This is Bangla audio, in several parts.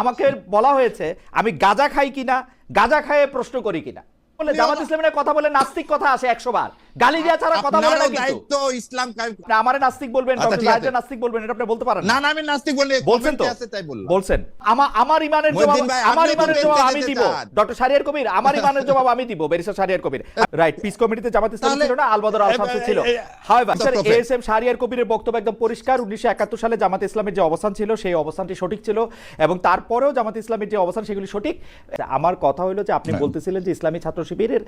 আমাকে বলা হয়েছে আমি গাজা খাই কিনা গাজা খায়ে প্রশ্ন করি কিনা। বলে জামাত ইসলামের কথা বলে নাস্তিক কথা আসে একশো বার। গালি ছাড়া কথা বলে না কিন্তু। ইসলাম না, আমারে নাস্তিক বলবেন আচ্ছা, ডক্টর নাস্তিক বলবেন এটা আপনি বলতে পারেন না না আমি নাস্তিক বলে বলছেন তো? তাই বললাম। বলছেন। আমার আমার ইমানের জবাব আমার ইমানের জবাব আমি দিব। ডক্টর শারিয়ার কবির আমার ইমানের জবাব আমি দিব বেরিসা শারিয়ার কবির। রাইট পিস কমিটিতে জামাত ইসলাম ছিল না আলবদর আল শামসু ছিল। However sir. এএসএম শারিয়ার কবিরের বক্তব্য একদম পরিষ্কার। উনিশশো একাত্তর সালে জামাত ইসলামের যে অবস্থান ছিল সেই অবস্থানটি সঠিক ছিল এবং তারপরেও জামাত ইসলামের যে অবস্থান সেগুলি সঠিক। আমার কথা হলো যে আপনি হ্যাঁ। বলতেছিলেন যে ইসলামী ছাত্র শিবিরের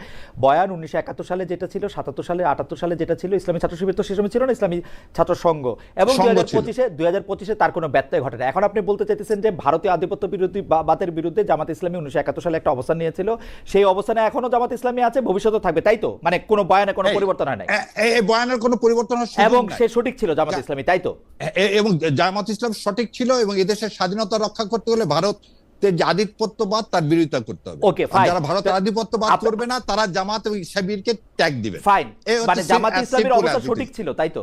বয়ান উনিশশো একাত্তর সালে যেটা ছিল সাতাত্তর সালে আটাত্তর সালে যেটা ছিল ইসলামী ছাত্র শিবির তো সে সময় ছিল না ইসলামী ছাত্র সংঘ। এবং দুই হাজার পঁচিশে দুই হাজার পঁচিশে তার কোনো ব্যত্যয় ঘটে না এখন আপনি বলতে চাইতেছেন যে ভারতীয় আধিপত্য বিরোধী বা- বাদের বিরুদ্ধে জামাত ইসলামী উনিশশো একাত্তর সালে একটা অবস্থান নিয়েছিল। সেই অবস্থানে এখনও জামাত ইসলামী আছে ভবিষ্যতে থাকবে। তাই তো? মানে কোনো বয়ানে কোনো পরিবর্তন হয় এ- এই বয়ানের কোনো পরিবর্তন এবং সে সঠিক ছিল জামাত ইসলামী তাই তো? এবং জামাত ইসলাম সঠিক ছিল এবং এদেশের স্বাধীনতা রক্ষা করতে হলে ভারতের যে আধিপত্যবাদ তার বিরোধিতা করতে হবে। যারা ভারতের আধিপত্যবাদ করবে না তারা জামাত এবং শিবিরকে ট্যাগ দিবে। ফাইন মানে জামাত ইসলামের অবস্থা সঠিক ছিল তাই তো?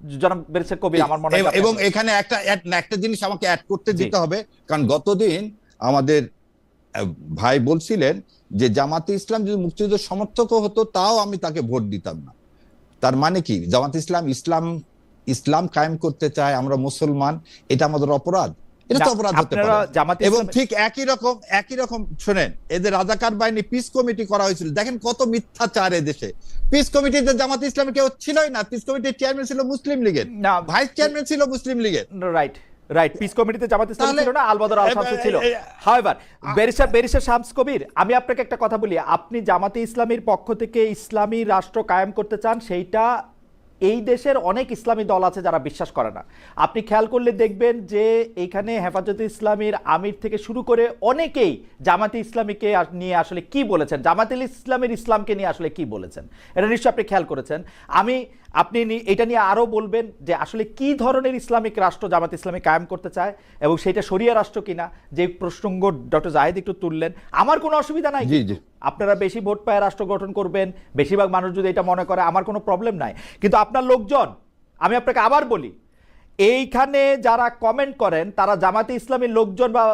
জনাব ব্যারিস্টার কবির আমার মনে হয় এবং- এখানে একটা একটা জিনিস আমাকে অ্যাড করতে দিতে হবে কারণ গতদিন আমাদের ভাই বলছিলেন যে জামাতে ইসলাম যদি মুক্তিযুদ্ধের সমর্থকও হতো তাও আমি তাকে ভোট দিতাম না। তার মানে কি? জামাত ইসলাম ইসলাম ইসলাম কায়েম করতে চায় আমরা মুসলমান এটা আমাদের অপরাধ। এটা তো অপরাধ হতে পারে। এবং ঠিক একই রকম একই রকম শোনেন এদের রাজাকার বাহিনী পিস কমিটি করা হয়েছিল। দেখেন কত মিথ্যাচার দেশে পিস কমিটিতে জামাত ইসলামে কেউ ছিলই না। পিস কমিটির চেয়ারম্যান ছিল মুসলিম লীগের। না ভাইস চেয়ারম্যান ছিল মুসলিম লীগের। রাইট রাইট পিস কমিটিতে জামাত ইসলাম ছিল না আলবদর আল শামসু ছিল। হাওয়েভার বেরিসার বেরিসার শামস কবির আমি আপনাকে একটা কথা বলি। আপনি জামাতে ইসলামীর পক্ষ থেকে ইসলামী রাষ্ট্র কায়েম করতে চান সেইটা এই দেশের অনেক ইসলামী দল আছে যারা বিশ্বাস করে না। আপনি খেয়াল করলে দেখবেন যে এইখানে হেফাজতে ইসলামীর আমির থেকে শুরু করে অনেকেই জামাতে ইসলামীকে নিয়ে আসলে কি বলেছেন? জামাতে ইসলামের ইসলামকে নিয়ে আসলে কি বলেছেন? এটা নিশ্চয়ই আপনি খেয়াল করেছেন। আমি আপনি এটা নিয়ে আরও বলবেন যে আসলে কি ধরনের ইসলামিক রাষ্ট্র জামাত ইসলামী কায়েম করতে চায় এবং সেটা শরিয়া রাষ্ট্র কিনা? যে প্রসঙ্গ ডক্টর জাহেদ একটু তুললেন আমার কোনো অসুবিধা নাই। আপনারা বেশি ভোট পায় রাষ্ট্র গঠন করবেন বেশিরভাগ মানুষ যদি এটা মনে করে আমার কোনো প্রবলেম নাই। কিন্তু আপনার লোকজন আমি আপনাকে আবার বলি এইখানে যারা কমেন্ট করেন তারা জামাতে ইসলামীর লোকজন বা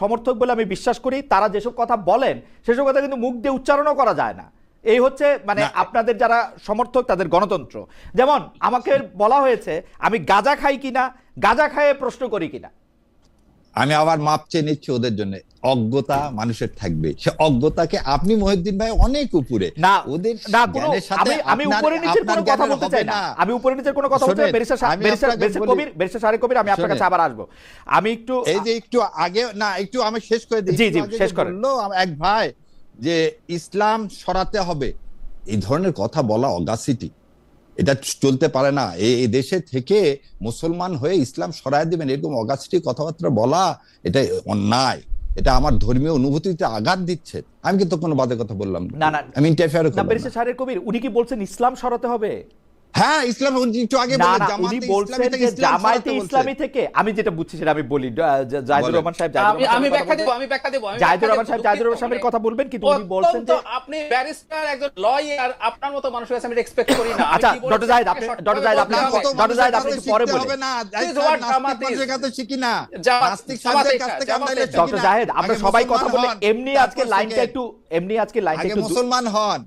সমর্থক বলে আমি বিশ্বাস করি তারা যেসব কথা বলেন সেসব কথা কিন্তু মুখ দিয়ে উচ্চারণও করা যায় না। এই হচ্ছে মানে আপনাদের যারা সমর্থক তাদের গণতন্ত্র। যেমন আমাকে বলা হয়েছে আমি গাঁজা খাই কিনা গাঁজা খাইয়ে প্রশ্ন করি কিনা। আমি আবার মাপ চেয়ে নিচ্ছি ওদের জন্য। অজ্ঞতা মানুষের থাকবে। সে অজ্ঞতাকে আপনি মহিউদ্দিন ভাই অনেক উপরে। না ওদের না আমি আমি উপরে নিচের কোনো কথা বলতে চাই না। আমি উপরে নিচের কোনো কথা বলতে বেরিসা বেরিসা বেরিসা কবির বেরিসা সারি কবির আমি আপনার কাছে আবার আসব। আমি একটু এই যে একটু আগে না একটু আমি শেষ করে দিই। জি, জি, শেষ করেন। বলল এক ভাই যে ইসলাম সরাতে হবে। এই ধরনের কথা বলা অগাসিটি এটা চলতে পারে না। এই দেশে থেকে মুসলমান হয়ে ইসলাম সরাই দেবেন এরকম অগাসিটি কথাবার্তা বলা এটা অন্যায়। এটা আমার ধর্মীয় অনুভূতিতে আঘাত দিচ্ছে। আমি কিন্তু কোনো বাদে কথা বললাম না, না। আমি ইন্টারফেয়ার কবির উনি কি বলছেন ইসলাম সরাতে হবে? হ্যাঁ ইসলাম একটু আগে বললেন, জামায়াতে ইসলামী থেকে আমি যেটা বুঝছি সেটা আমি বলি জাহিদুর রহমান সাহেব আমি ব্যাখ্যা কথা দেব বলবেন। আমি ব্যাখ্যা দেব জাহিদুর রহমান সাহেব জাহিদুর রহমান সাহেবের কথা বলবেন কিন্তু উনি বলছেন যে আপনি ব্যারিস্টার একজন লয়ার আপনার মতো মানুষের কাছে আমি এক্সপেক্ট করি না। আচ্ছা, ডক্টর জাহিদ, আপনি- ডক্টর জাহিদ, আপনি- ডক্টর জাহিদ, আপনি একটু পরে বলেন। হবে না। নাস্তিক. কাছে শিখি না। নাস্তিক কাছ থেকে আমরা ডক্টর। জাহেদ আমরা সবাই কথা বলে এমনি আজকে লাইনটা একটু এমনি আজকে লাইনটা একটু মুসলমান হন।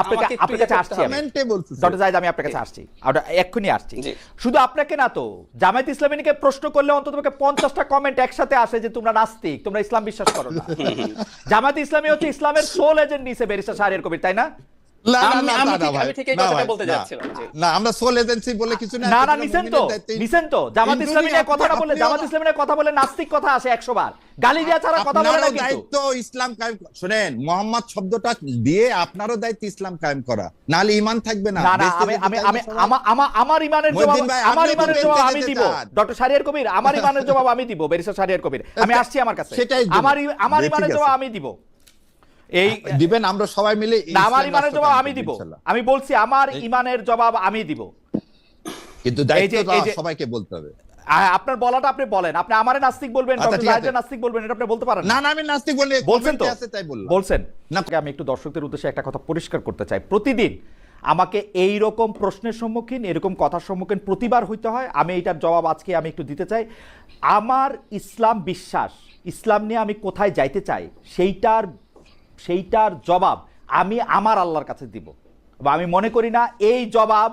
আপনাকে আপনার কাছে আসছি হবে। আমি কমেন্টে বলছি ডক্টর জাহিদ আমি আপনার কাছে আসছি। এক্ষুনি আসছি। শুধু আপনাকে না তো জামায়াত ইসলামীকে প্রশ্ন করলে অন্তত পঞ্চাশটা কমেন্ট একসাথে আসে যে তোমরা নাস্তিক তোমরা ইসলাম বিশ্বাস করো না। জামায়াত ইসলামী হচ্ছে ইসলামের সোল এজেন্ট নিছে বেরিস্টার সাহের কবির তাই না? না না আমি- না আমি না, ঠিক- না ভাই। আমি ঠিক এই না কথাটা ভাই, বলতে না। যাচ্ছিলাম, জি। না আমরা সোল এজেন্সি বলে কিছু না না না নিছেন তো নিছেন তো। জামাত ইসলামী কথাটা বলে জামাত ইসলামী কথা বলে নাস্তিক কথা আসে একশো বার। গালি দেওয়া ছাড়া কথা বলে না আপনারও দায়িত্ব ইসলাম কায়েম শুনেন মোহাম্মদ শব্দটা দিয়ে আপনারও দায়িত্ব ইসলাম কায়েম করা। নাহলে ইমান থাকবে না। না আমি আমার ইমানের জবাব আমার আমি দিব। ডক্টর শারিয়ার কবির আমার ইমানের জবাব আমি দিব বেরিস্টার শারিয়ার কবির। আমি আসছি আমার কাছে। সেটাই। আমার আমার জবাব আমি দিব। এই দিবেন আমরা সবাই মিলে আমার ইমানের জবাব আমি দিব। আমি বলছি আমার ইমানের জবাব আমি দিব। কিন্তু দায়িত্ব সবাইকে বলতে হবে। আপনার বলাটা আপনি বলেন। আপনি আমারে নাস্তিক বলবেন আচ্ছা, ডক্টর নাস্তিক বলবেন এটা আপনি বলতে পারেন না। না আমি নাস্তিক বলি বলছেন তো? তাই বললাম। বলছেন? না। আমি একটু দর্শকদের উদ্দেশ্যে একটা কথা পরিষ্কার করতে চাই। প্রতিদিন আমাকে এই রকম প্রশ্নের সম্মুখীন এরকম কথার সম্মুখীন প্রতিবার হইতে হয়। আমি এইটার জবাব আজকে আমি একটু দিতে চাই। আমার ইসলাম বিশ্বাস ইসলাম নিয়ে আমি কোথায় যাইতে চাই সেইটার সেইটার জবাব আমি আমার আল্লাহর কাছে দিব। বা আমি মনে করি না এই জবাব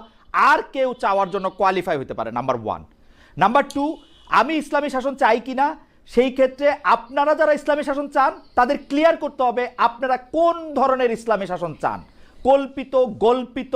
আর কেউ চাওয়ার জন্য কোয়ালিফাই হতে পারে নাম্বার ওয়ান নাম্বার টু আমি ইসলামী শাসন চাই কিনা, সেই ক্ষেত্রে আপনারা যারা ইসলামী শাসন চান, তাদের ক্লিয়ার করতে হবে আপনারা কোন ধরনের ইসলামী শাসন চান। কল্পিত, গল্পিত,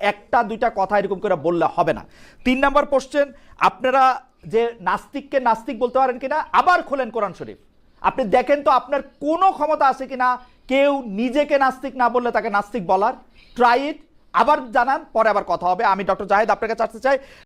একটা, দুইটা কথা এরকম করে বললে হবে না। তিন নাম্বার কোশ্চেন আপনারা যে নাস্তিককে নাস্তিক বলতে পারেন কিনা, আবার খোলেন কোরআন শরীফ। আপনি দেখেন তো আপনার কোনো ক্ষমতা আছে কিনা কেউ নিজেকে নাস্তিক না বললে তাকে নাস্তিক বলার। ট্রাই ইট আবার জানান, পরে আবার কথা হবে। আমি ডক্টর জাহেদ, আপনাকে আসতে চাই।